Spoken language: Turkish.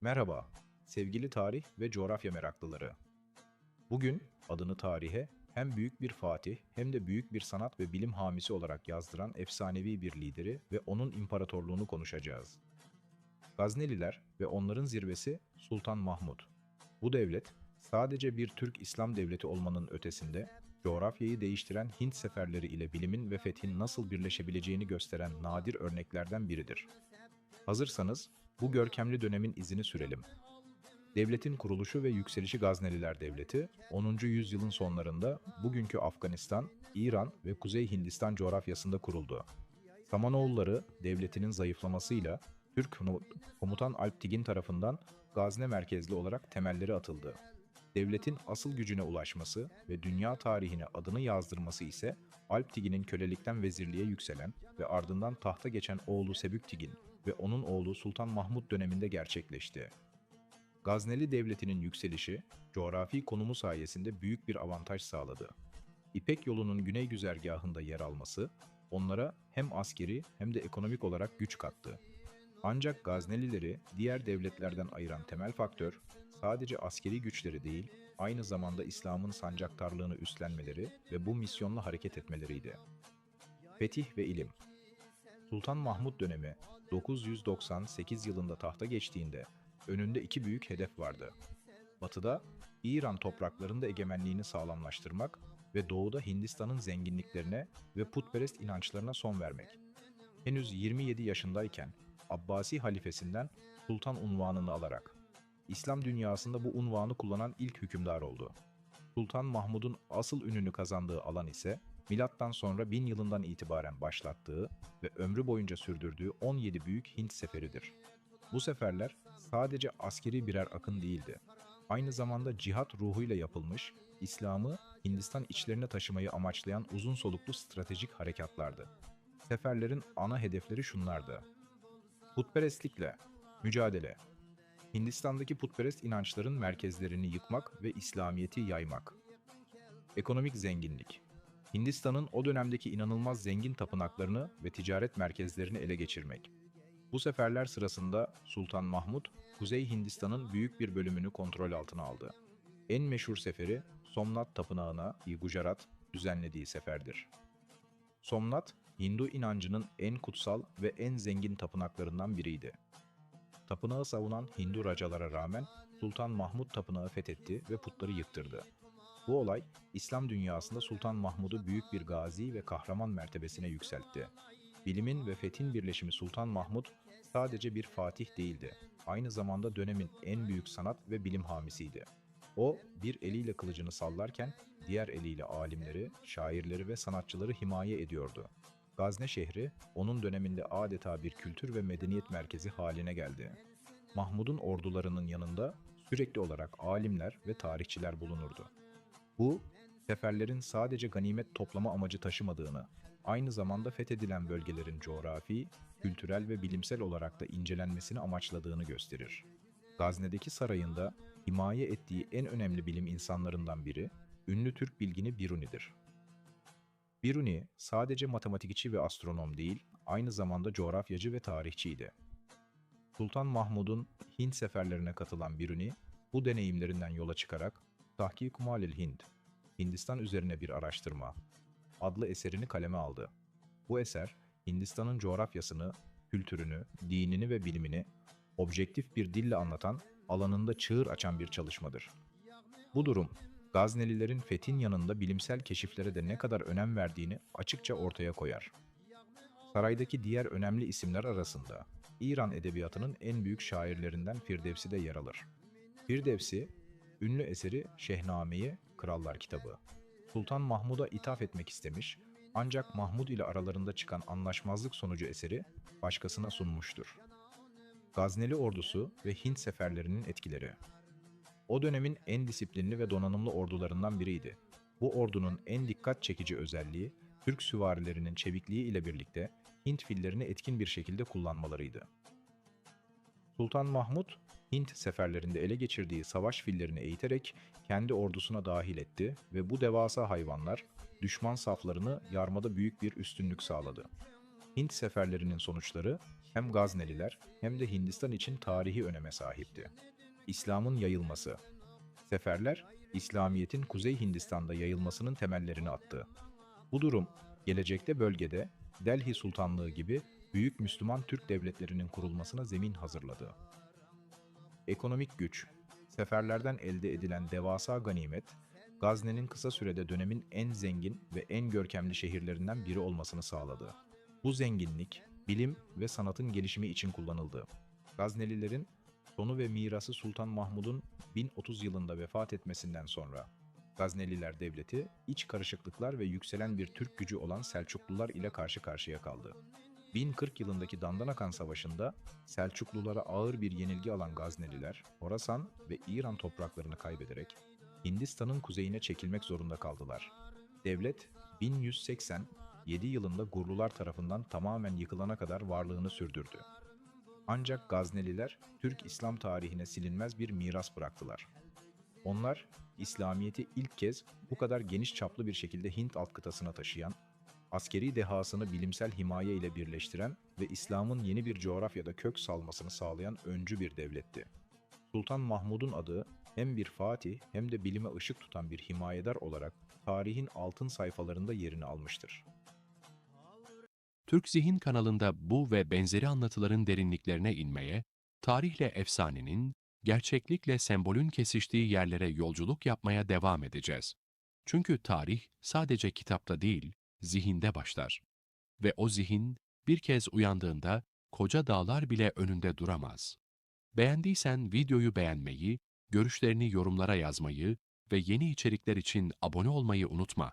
Merhaba, sevgili tarih ve coğrafya meraklıları. Bugün adını tarihe hem büyük bir fatih hem de büyük bir sanat ve bilim hamisi olarak yazdıran efsanevi bir lideri ve onun imparatorluğunu konuşacağız. Gazneliler ve onların zirvesi Sultan Mahmud. Bu devlet sadece bir Türk İslam devleti olmanın ötesinde coğrafyayı değiştiren Hint seferleri ile bilimin ve fethin nasıl birleşebileceğini gösteren nadir örneklerden biridir. Hazırsanız bu görkemli dönemin izini sürelim. Devletin kuruluşu ve yükselişi Gazneliler Devleti, 10. yüzyılın sonlarında bugünkü Afganistan, İran ve Kuzey Hindistan coğrafyasında kuruldu. Samanoğulları devletinin zayıflamasıyla Türk komutan Alp Tigin tarafından Gazne merkezli olarak temelleri atıldı. Devletin asıl gücüne ulaşması ve dünya tarihine adını yazdırması ise Alp Tigin'in kölelikten vezirliğe yükselen ve ardından tahta geçen oğlu Sebük Tigin ve onun oğlu Sultan Mahmud döneminde gerçekleşti. Gazneli Devleti'nin yükselişi, coğrafi konumu sayesinde büyük bir avantaj sağladı. İpek yolunun güney güzergahında yer alması, onlara hem askeri hem de ekonomik olarak güç kattı. Ancak Gaznelileri diğer devletlerden ayıran temel faktör, sadece askeri güçleri değil, aynı zamanda İslam'ın sancaktarlığını üstlenmeleri ve bu misyonla hareket etmeleriydi. Fetih ve ilim Sultan Mahmud dönemi 998 yılında tahta geçtiğinde önünde iki büyük hedef vardı. Batıda İran topraklarında egemenliğini sağlamlaştırmak ve doğuda Hindistan'ın zenginliklerine ve putperest inançlarına son vermek. Henüz 27 yaşındayken Abbasi halifesinden sultan unvanını alarak İslam dünyasında bu unvanı kullanan ilk hükümdar oldu. Sultan Mahmud'un asıl ününü kazandığı alan ise milattan sonra 1000 yılından itibaren başlattığı ve ömrü boyunca sürdürdüğü 17 büyük Hint seferidir. Bu seferler sadece askeri birer akın değildi. Aynı zamanda cihat ruhuyla yapılmış, İslam'ı Hindistan içlerine taşımayı amaçlayan uzun soluklu stratejik harekatlardı. Seferlerin ana hedefleri şunlardı. Putperestlikle, mücadele, Hindistan'daki putperest inançların merkezlerini yıkmak ve İslamiyet'i yaymak. Ekonomik zenginlik, Hindistan'ın o dönemdeki inanılmaz zengin tapınaklarını ve ticaret merkezlerini ele geçirmek. Bu seferler sırasında Sultan Mahmud, Kuzey Hindistan'ın büyük bir bölümünü kontrol altına aldı. En meşhur seferi Somnat Tapınağı'na Gujarat düzenlediği seferdir. Somnat, Hindu inancının en kutsal ve en zengin tapınaklarından biriydi. Tapınağı savunan Hindu racalara rağmen Sultan Mahmud tapınağı fethetti ve putları yıktırdı. Bu olay İslam dünyasında Sultan Mahmud'u büyük bir gazi ve kahraman mertebesine yükseltti. Bilimin ve fethin birleşimi Sultan Mahmud sadece bir fatih değildi. Aynı zamanda dönemin en büyük sanat ve bilim hamisiydi. O bir eliyle kılıcını sallarken diğer eliyle alimleri, şairleri ve sanatçıları himaye ediyordu. Gazne şehri onun döneminde adeta bir kültür ve medeniyet merkezi haline geldi. Mahmud'un ordularının yanında sürekli olarak alimler ve tarihçiler bulunurdu. Bu, seferlerin sadece ganimet toplama amacı taşımadığını, aynı zamanda fethedilen bölgelerin coğrafi, kültürel ve bilimsel olarak da incelenmesini amaçladığını gösterir. Gazne'deki sarayında himaye ettiği en önemli bilim insanlarından biri, ünlü Türk bilgini Biruni'dir. Biruni sadece matematikçi ve astronom değil, aynı zamanda coğrafyacı ve tarihçiydi. Sultan Mahmud'un Hint seferlerine katılan Biruni, bu deneyimlerinden yola çıkarak Tahkik Malil Hind, Hindistan üzerine bir araştırma adlı eserini kaleme aldı. Bu eser, Hindistan'ın coğrafyasını, kültürünü, dinini ve bilimini objektif bir dille anlatan, alanında çığır açan bir çalışmadır. Bu durum, Gaznelilerin fethin yanında bilimsel keşiflere de ne kadar önem verdiğini açıkça ortaya koyar. Saraydaki diğer önemli isimler arasında İran edebiyatının en büyük şairlerinden Firdevsi de yer alır. Firdevsi, ünlü eseri Şehname'yi Krallar kitabı. Sultan Mahmud'a ithaf etmek istemiş ancak Mahmud ile aralarında çıkan anlaşmazlık sonucu eseri başkasına sunmuştur. Gazneli ordusu ve Hint seferlerinin etkileri o dönemin en disiplinli ve donanımlı ordularından biriydi. Bu ordunun en dikkat çekici özelliği, Türk süvarilerinin çevikliği ile birlikte Hint fillerini etkin bir şekilde kullanmalarıydı. Sultan Mahmud, Hint seferlerinde ele geçirdiği savaş fillerini eğiterek kendi ordusuna dahil etti ve bu devasa hayvanlar düşman saflarını yarmada büyük bir üstünlük sağladı. Hint seferlerinin sonuçları hem Gazneliler hem de Hindistan için tarihi öneme sahipti. İslam'ın yayılması Seferler, İslamiyet'in Kuzey Hindistan'da yayılmasının temellerini attı. Bu durum, gelecekte bölgede Delhi Sultanlığı gibi büyük Müslüman Türk devletlerinin kurulmasına zemin hazırladı. Ekonomik güç, seferlerden elde edilen devasa ganimet, Gazne'nin kısa sürede dönemin en zengin ve en görkemli şehirlerinden biri olmasını sağladı. Bu zenginlik, bilim ve sanatın gelişimi için kullanıldı. Gaznelilerin sonu ve mirası Sultan Mahmud'un 1030 yılında vefat etmesinden sonra Gazneliler Devleti, iç karışıklıklar ve yükselen bir Türk gücü olan Selçuklular ile karşı karşıya kaldı. 1040 yılındaki Dandanakan Savaşı'nda Selçuklulara ağır bir yenilgi alan Gazneliler, Horasan ve İran topraklarını kaybederek Hindistan'ın kuzeyine çekilmek zorunda kaldılar. Devlet 1187 yılında Gurlular tarafından tamamen yıkılana kadar varlığını sürdürdü. Ancak Gazneliler Türk İslam tarihine silinmez bir miras bıraktılar. Onlar İslamiyet'i ilk kez bu kadar geniş çaplı bir şekilde Hint alt kıtasına taşıyan, askeri dehasını bilimsel himaye ile birleştiren ve İslam'ın yeni bir coğrafyada kök salmasını sağlayan öncü bir devletti. Sultan Mahmud'un adı hem bir fatih hem de bilime ışık tutan bir himayedar olarak tarihin altın sayfalarında yerini almıştır. Türk Zihin kanalında bu ve benzeri anlatıların derinliklerine inmeye, tarihle efsanenin, gerçeklikle sembolün kesiştiği yerlere yolculuk yapmaya devam edeceğiz. Çünkü tarih sadece kitapta değil, zihinde başlar. Ve o zihin bir kez uyandığında koca dağlar bile önünde duramaz. Beğendiysen videoyu beğenmeyi, görüşlerini yorumlara yazmayı ve yeni içerikler için abone olmayı unutma.